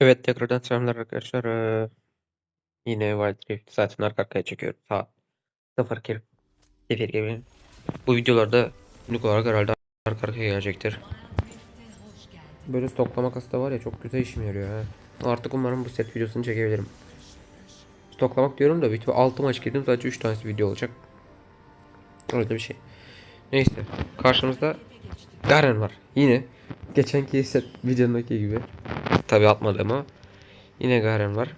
Evet tekrardan selamlar arkadaşlar. Ee, yine Wild Rift zaten arka arkaya çekiyorum. Saat 0 kil. 0 gibi. Bu videolarda günlük olarak herhalde arka arkaya gelecektir. Böyle stoklama kası da var ya çok güzel işime yarıyor ha. Artık umarım bu set videosunu çekebilirim. Stoklamak diyorum da video 6 maç girdim sadece 3 tanesi video olacak. Öyle bir şey. Neyse karşımızda Garen var. Yine geçenki set videomdaki gibi. Tabi atmadım ama yine Garen var.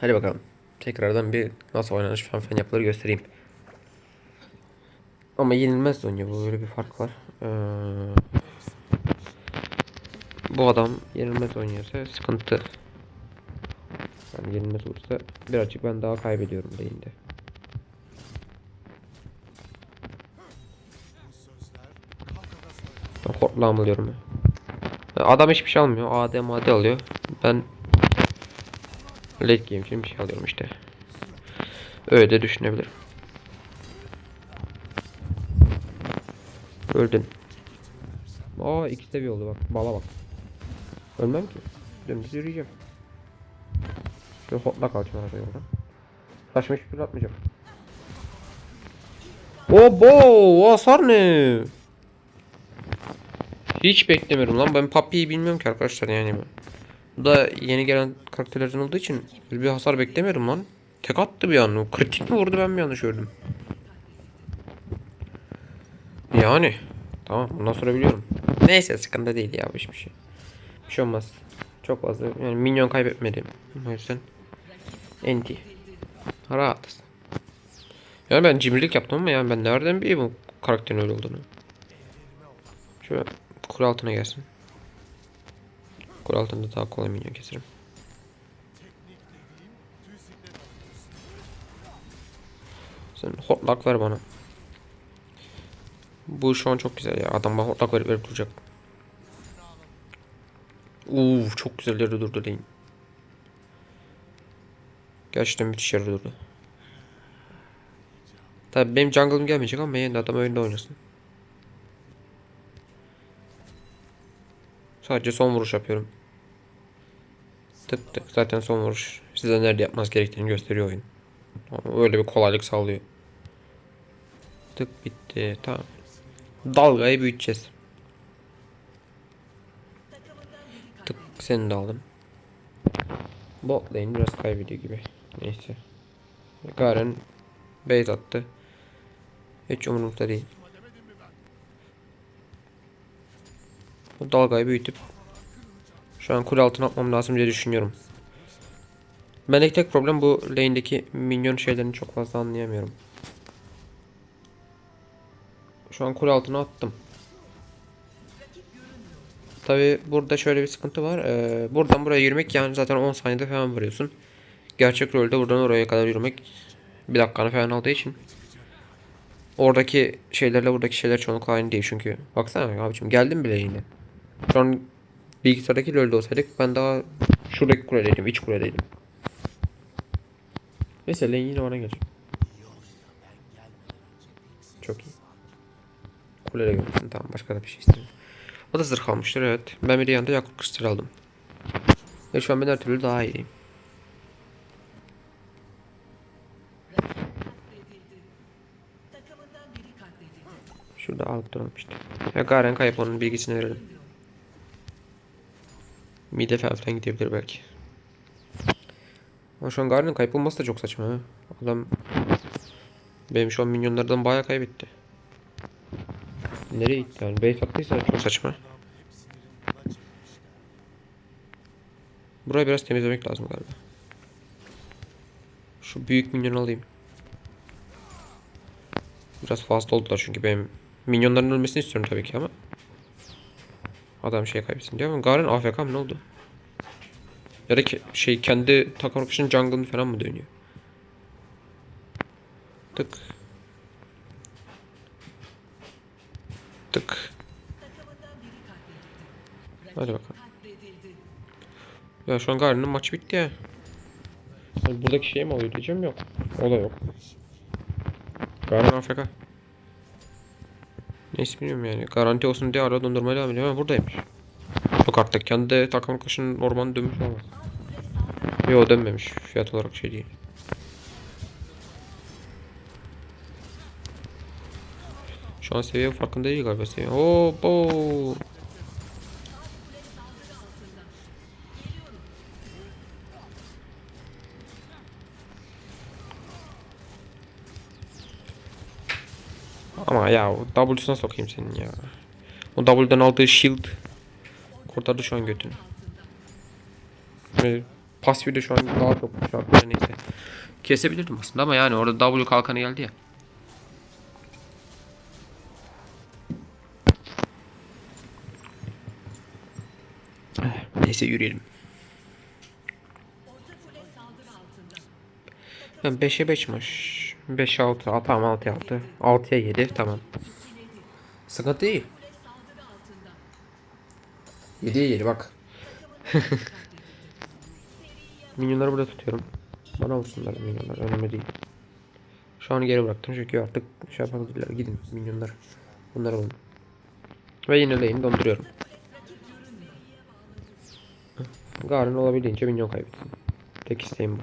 Hadi bakalım. Tekrardan bir nasıl oynanış falan filan yapıları göstereyim. Ama yenilmez oynuyor. Bu böyle bir fark var. Ee, bu adam yenilmez oynuyorsa sıkıntı. Yani yenilmez olursa birazcık ben daha kaybediyorum lane'de. Ben. Ya Adam hiçbir şey almıyor. AD MAD alıyor. Ben late game için bir şey alıyorum işte. Öyle de düşünebilirim. Öldün. Aa iki seviye oldu bak. Bala bak. Ölmem ki. Dümdüz yürüyeceğim. Şöyle hotla kalacağım arada yoldan. Saçma hiçbir şey atmayacağım. Obo! Hasar ne? Hiç beklemiyorum lan. Ben Papi'yi bilmiyorum ki arkadaşlar yani. Bu da yeni gelen karakterlerden olduğu için bir hasar beklemiyorum lan. Tek attı bir an. Kritik mi vurdu ben mi yanlış gördüm? Yani. Tamam bundan sonra biliyorum. Neyse sıkıntı değil ya bu hiçbir şey. Bir şey olmaz. Çok fazla yani minyon kaybetmedim. O yüzden enti. Rahat. Yani ben cimrilik yaptım ama yani ben nereden bileyim bu karakterin öyle olduğunu. Şöyle kule altına gelsin. Kule altında daha kolay minyon keserim. Sen hotlak ver bana. Bu şu an çok güzel ya. Adam bana hotlak verip verip duracak. Uuu çok güzel yerde durdu lane. Gerçekten müthiş yerde durdu. Tabii benim jungle'ım gelmeyecek ama yine adam önünde oynasın. Sadece son vuruş yapıyorum. Tık tık zaten son vuruş. Size nerede yapmanız gerektiğini gösteriyor oyun. Öyle bir kolaylık sağlıyor. Tık bitti tamam. Dalgayı büyüteceğiz. Tık seni de aldım. Bot lane biraz kaybediyor gibi. Neyse. Garen base attı. Hiç umurumda değil. Bu dalgayı büyütüp şu an kule altına atmam lazım diye düşünüyorum. Bendeki tek problem bu lane'deki minyon şeylerini çok fazla anlayamıyorum. Şu an kule altına attım. Tabi burada şöyle bir sıkıntı var. Ee, buradan buraya yürümek yani zaten 10 saniyede falan vuruyorsun. Gerçek rolde buradan oraya kadar yürümek bir dakikanı falan aldığı için. Oradaki şeylerle buradaki şeyler çoğunlukla aynı değil çünkü. Baksana abicim geldim bile yine. Şu an bilgisayardaki LoL'de olsaydık ben daha şuradaki kuledeydim, iç kuledeydim. Neyse lane yine bana gelecek. Çok iyi. Kulede görürsün tamam başka da bir şey istemiyorum. O da zırh almıştır evet. Ben bir de yakut kristal aldım. Ve şu an ben her türlü daha iyiyim. Şurada alıp duralım işte. Ya Garen kayıp onun bilgisini verelim. Mide falan gidebilir belki. Ama şu an Garen'in kayıp olması da çok saçma ha. Adam benim şu an minyonlardan bayağı kaybetti. Nereye gitti yani? Base attıysa çok saçma. Burayı biraz temizlemek lazım galiba. Şu büyük minyonu alayım. Biraz fazla oldular çünkü benim minyonların ölmesini istiyorum tabii ki ama. Adam şey kaybetsin diyor ama Garen AFK mı ne oldu? Ya da ki, şey kendi takım arkadaşının jungle'ını falan mı dönüyor? Tık. Tık. Hadi bakalım. Ya şu an Garen'in maçı bitti ya. Yani buradaki şey mi oluyor diyeceğim yok. O da yok. Garen AFK. Neyse bilmiyorum yani. Garanti olsun diye ara dondurmaya devam ediyorum ama buradaymış. Yok artık kendi takım arkadaşının ormanı dönmüş olmaz. Yo dönmemiş. Fiyat olarak şey değil. Şu an seviye farkında değil galiba seviye. Hop. Ama ya W'suna sokayım senin ya. O W'den aldığı shield kurtardı şu an götünü. Ee, pasifi de şu an daha çok şartları neyse. Kesebilirdim aslında ama yani orada W kalkanı geldi ya. Neyse yürüyelim. Ben 5'e 5'miş. 5 6 Aa, tamam 6 6. 6'ya 7 tamam. Sıkıntı değil. 7'ye 7 bak. Minyonları burada tutuyorum. Bana vursunlar minyonlar önemli değil. Şu an geri bıraktım çünkü artık şey yapabilirler. Gidin minyonlar. Bunları bulun. Ve lane'i donduruyorum. Garen olabildiğince minyon kaybetsin. Tek isteğim bu.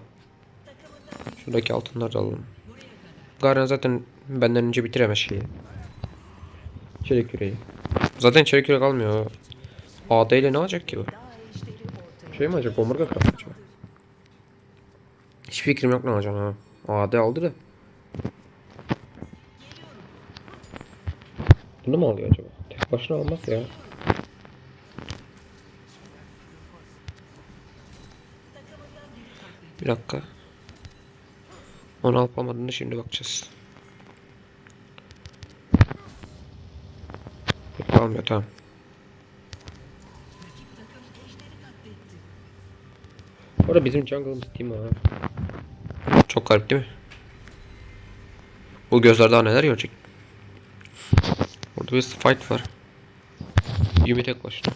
Şuradaki altınları da alalım. Garen zaten benden önce bitiremez şeyi. Çelik yüreği. Zaten çelik yürek almıyor. AD ile ne alacak ki bu? Şey mi alacak? Omurga kral mı acaba? Hiç fikrim yok ne alacağım ha. AD aldı da. Bunu mu alıyor acaba? Tek başına almaz ya. Bir dakika. Onu alıp almadığını şimdi bakacağız. Yok, Almıyor tamam. Orada bizim jungle'ımız mi ha? Çok garip değil mi? Bu gözler daha neler görecek? Orada bir fight var. Yumi tek başına.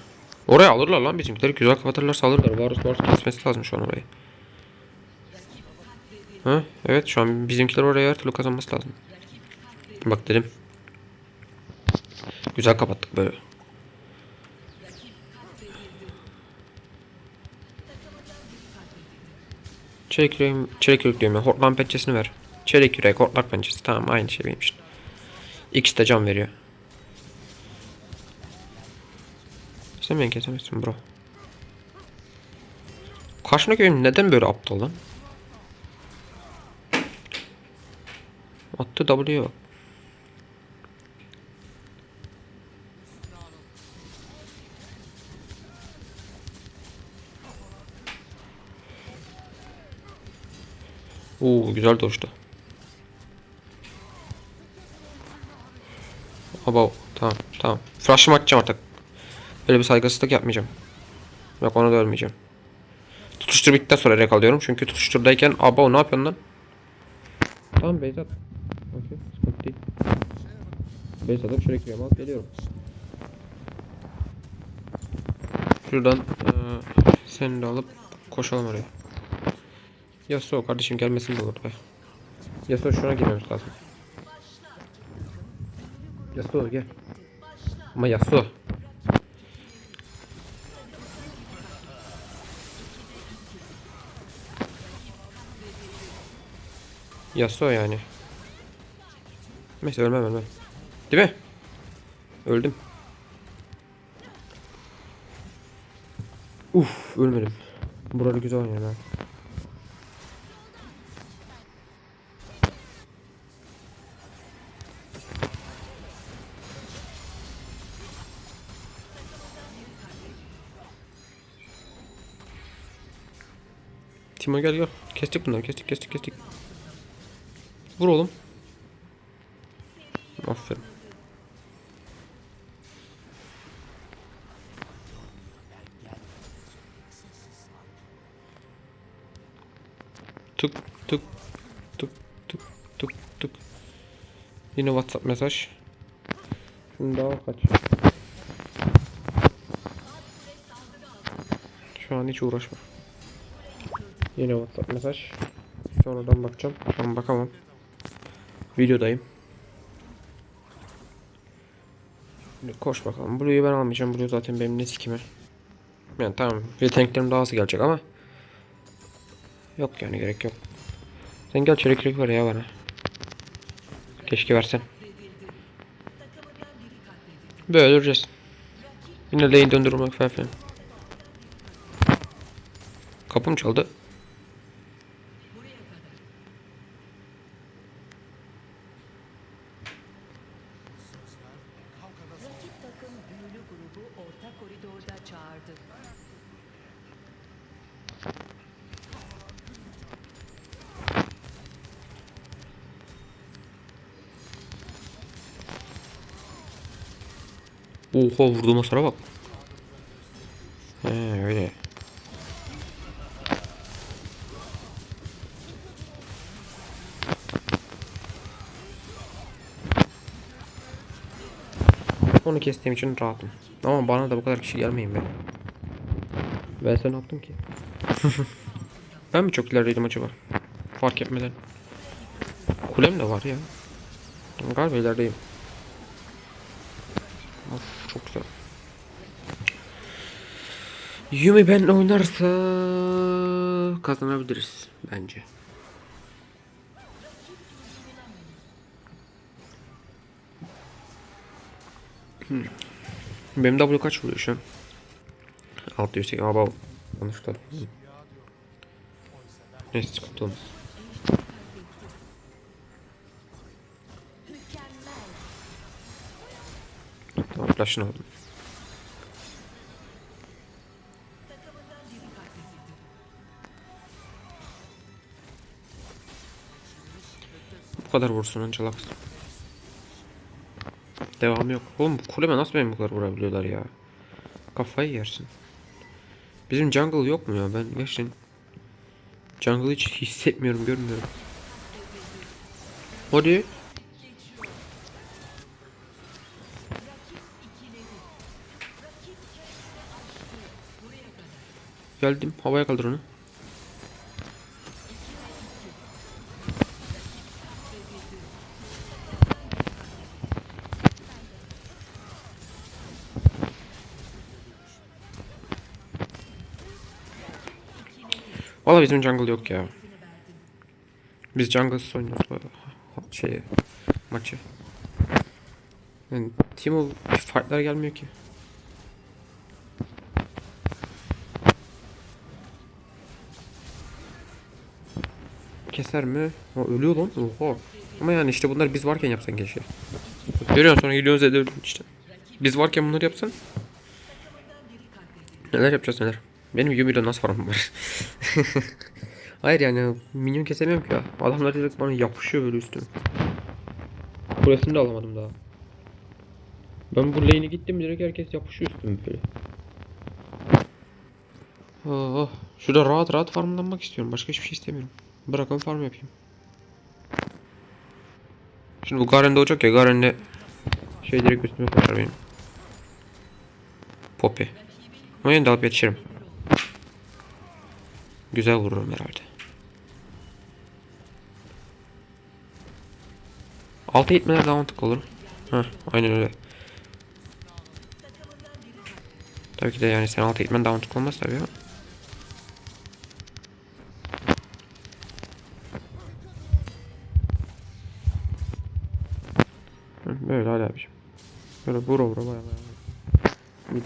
Oraya alırlar lan bizimkileri. Güzel kapatırlarsa alırlar. Varus Varus kesmesi lazım şu an orayı. Ha? Evet şu an bizimkiler oraya her türlü kazanması lazım. Bak dedim. Güzel kapattık böyle. Çelik yüreğim, çelik yürek diyorum ya. Hortlan pençesini ver. Çelik yürek, hortlak pençesi. Tamam aynı şey benim için. İkisi de can veriyor. Sen beni kesemezsin bro. Karşındaki benim neden böyle aptal lan? Attı W'ye bak. Oo güzel doştu. Aba tamam tamam. Flash'ımı açacağım artık. Böyle bir saygısızlık yapmayacağım. Yok onu da ölmeyeceğim. Tutuştur bittikten sonra rek alıyorum. Çünkü tutuşturdayken aba ne yapıyorsun lan? Tamam Beyzat. Okey sıkıntı değil. Beyzat'a şöyle giriyorum alıp geliyorum. Şuradan eee seni de alıp koşalım oraya. Yasuo kardeşim gelmesin de olur be. Yasuo şuna girmemiz lazım. Yasuo gel. Ama Yasuo. Yasuo yani. Neyse ölmem ölmem. Değil mi? Öldüm. Uf ölmedim. Burada güzel oynuyor lan. Timo gel gel. Kestik bunları kestik kestik kestik. Vur oğlum. Aferin. Tık tık tık tık tık tık. Yine WhatsApp mesaj. Şunu daha kaç. Şu an hiç uğraşma. Yine WhatsApp mesaj. Sonradan bakacağım. Şu an bakamam. Videodayım. Şimdi koş bakalım. Blue'yu ben almayacağım. Blue zaten benim ne sikime. Yani tamam. Bir tanklerim daha az gelecek ama. Yok yani gerek yok. Sen gel çelik yürek ver ya bana. Keşke versen. Böyle duracağız. Yine lane döndürmek falan filan. Kapım çaldı. Oha vurduğum hasara bak. He öyle. Onu kestiğim için rahatım. Ama bana da bu kadar kişi gelmeyin be. Ben ne yaptım ki? ben mi çok ilerideydim acaba? Fark etmeden. Kulem de var ya. Galiba ilerideyim. Çok güzel. Yumi ben oynarsa kazanabiliriz bence. Hmm. Benim W kaç vuruyor şu an? 600 Aba yanlışlıkla. Neyse sıkıntı olmaz. Tamam flash'ını aldım. Bu kadar vursun ancak. Devam yok. Oğlum bu kuleme nasıl benim bu kadar vurabiliyorlar ya? Kafayı yersin. Bizim jungle yok mu ya? Ben gerçekten jungle hiç hissetmiyorum, görmüyorum. Hadi. Geldim. Havaya kaldır onu. Valla bizim jungle yok ya. Biz jungle oynuyoruz bu şeyi maçı. Yani Timo fightlar gelmiyor ki. Keser mi? Ha, ölüyor lan. Oha. Ama yani işte bunlar biz varken yapsan keşke. Görüyorsun sonra gidiyoruz ediyorsun işte. Biz varken bunları yapsan. Neler yapacağız neler. Benim Yumi'de nasıl farmım var? Hayır yani minyon kesemiyorum ki ya. Adamlar direkt bana yapışıyor böyle üstüme. Kulesini de alamadım daha. Ben bu lane'e gittim direkt herkes yapışıyor üstüme böyle. Oh, şurada rahat rahat farmlanmak istiyorum. Başka hiçbir şey istemiyorum. Bırakın farm yapayım. Şimdi bu Garen'de olacak ya Garen'de şey direkt üstüme koşar benim. Poppy. Ama yine de alıp yetişirim. Güzel vururum herhalde. Altı itmeler daha mantıklı olur. Heh, aynen öyle. Tabii ki de yani sen altı itmen daha mantıklı olmaz tabii ya.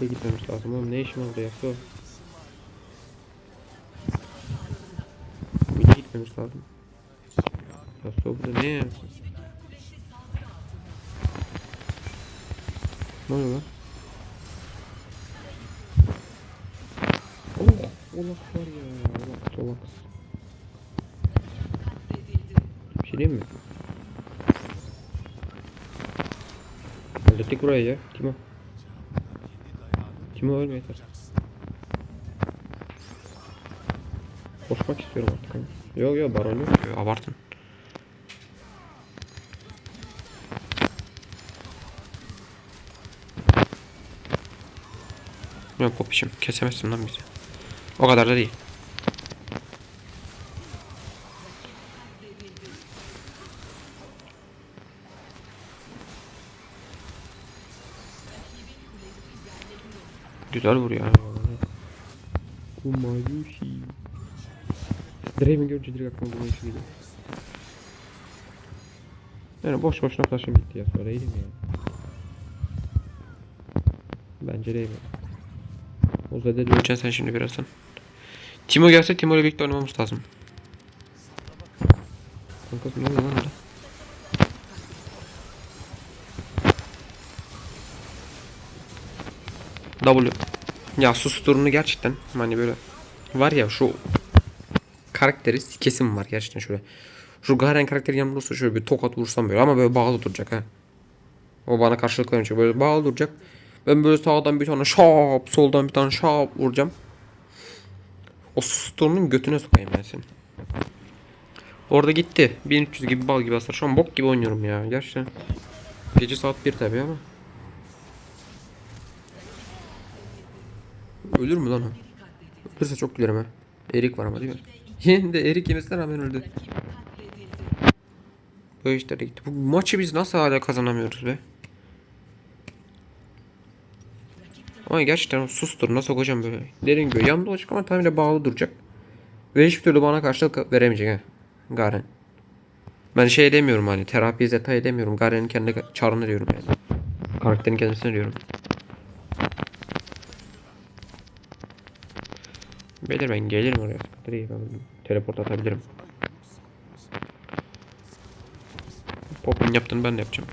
Baya. Bir de gitmemiz lazım oğlum ne işim orada yapıyor? Bir de gitmemiz lazım. Ya burada ne yapıyorsun? Ne oluyor lan? Oh, Olaf var ya. Olaf, Olaf. Bir şey diyeyim mi? Hallettik burayı ya. Timo. Timo ölme yeter. Koşmak istiyorum artık ama. Yok yok baron yok. Yok, abartın. Yok popişim kesemezsin lan bizi. O kadar da değil. Güzel vuruyor. ha. Umayushi. Draven görünce direkt aklıma Umayushi geliyor. Yani boş boşuna flash'ım gitti ya söyleyeyim ya. Bence Draven. O Zed'e döneceksin sen şimdi birazdan. Timo gelse Timo ile birlikte oynamamız lazım. Kankası ne oluyor lan orada? W. Ya susturunu gerçekten hani böyle var ya şu karakteri kesim var gerçekten şöyle. Şu Garen karakteri yanımda olsa şöyle bir tokat vursam böyle ama böyle bağlı duracak ha. O bana karşılık verecek böyle bağlı duracak. Ben böyle sağdan bir tane şap, soldan bir tane şap vuracağım. O susturunun götüne sokayım ben seni. Orada gitti. 1300 gibi bal gibi hasar. Şu an bok gibi oynuyorum ya. Gerçekten. Gece saat 1 tabii ama. Ölür mü lan o? Ölürse çok gülerim ha. Erik var ama değil mi? Yine de Erik yemesine rağmen öldü. Bu işlere gitti. Bu maçı biz nasıl hala kazanamıyoruz be? Ama gerçekten sustur nasıl sokacağım böyle. Derin göğü yanımda olacak ama tamamıyla bağlı duracak. Ve hiçbir türlü bana karşılık veremeyecek ha. Garen. Ben şey demiyorum hani terapi zeta edemiyorum. Garen'in kendi çarını diyorum yani. Karakterin kendisine diyorum. Beyler ben gelirim oraya. Sıkıntı. Ben teleport atabilirim. Pop'un yaptığını ben de yapacağım.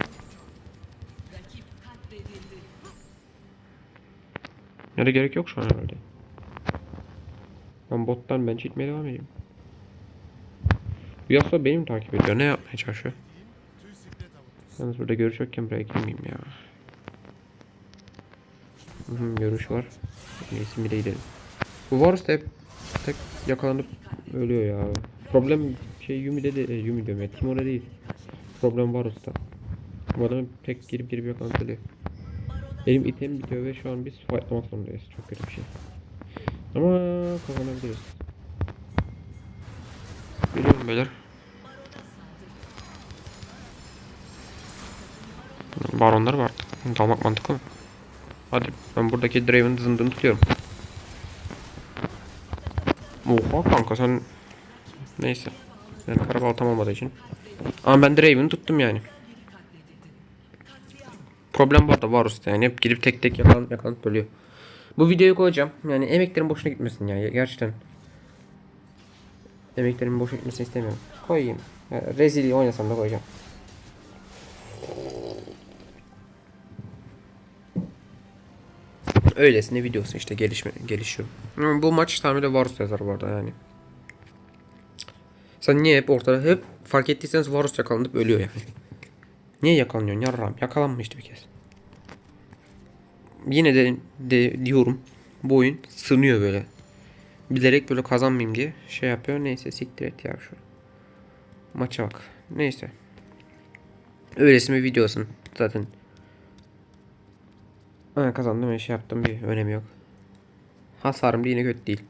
Ya da gerek yok şu an herhalde. Ben bottan ben çitmeye devam edeyim. Yasa benim takip ediyor. Ne yapmaya çalışıyor? Yalnız burada görüş yokken buraya girmeyeyim ya. Hı hı, görüş var. Neyse bir de gidelim. Bu Varus hep tek yakalanıp ölüyor ya. Problem şey Yumi'de de e, Yumi diyorum ya. Timur'da değil. Problem Varus'ta. Bu adam tek girip girip yakalanıp ölüyor. Benim item bitiyor ve şu an biz fightlamak zorundayız. Çok kötü bir şey. Ama kazanabiliriz. Geliyorum beyler. Baronlar var. Dalmak mantıklı mı? Hadi ben buradaki Draven'ın zındığını tutuyorum. Oha kanka sen... Neyse. Yani karabal tam olmadığı için. Ama ben Draven'ı tuttum yani. Problem var da Varus'ta yani hep gidip tek tek yakalanıp yakalanıp ölüyor. Bu videoyu koyacağım. Yani emeklerim boşuna gitmesin ya gerçekten. Emeklerimin boşuna gitmesini istemiyorum. Koyayım. Ya, rezil oynasam da koyacağım. Öylesine videosu işte gelişme gelişiyor. Bu maç tahminen Varus yazar bu arada yani. Sen niye hep ortada hep fark ettiyseniz Varus yakalanıp ölüyor yani. Niye yakalanıyorsun yarram? Yakalanmıştı bir kez. Yine de, de diyorum bu oyun sınıyor böyle. Bilerek böyle kazanmayayım diye şey yapıyor. Neyse siktir et ya şu. Maça bak. Neyse. Öylesine videosun zaten. Ha, kazandım ve şey yaptım bir önemi yok. Hasarım da yine kötü değil.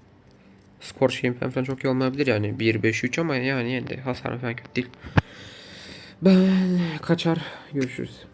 Skor şeyim falan çok iyi olmayabilir yani 1-5-3 ama yani yine de hasarım falan kötü değil. Ben kaçar görüşürüz.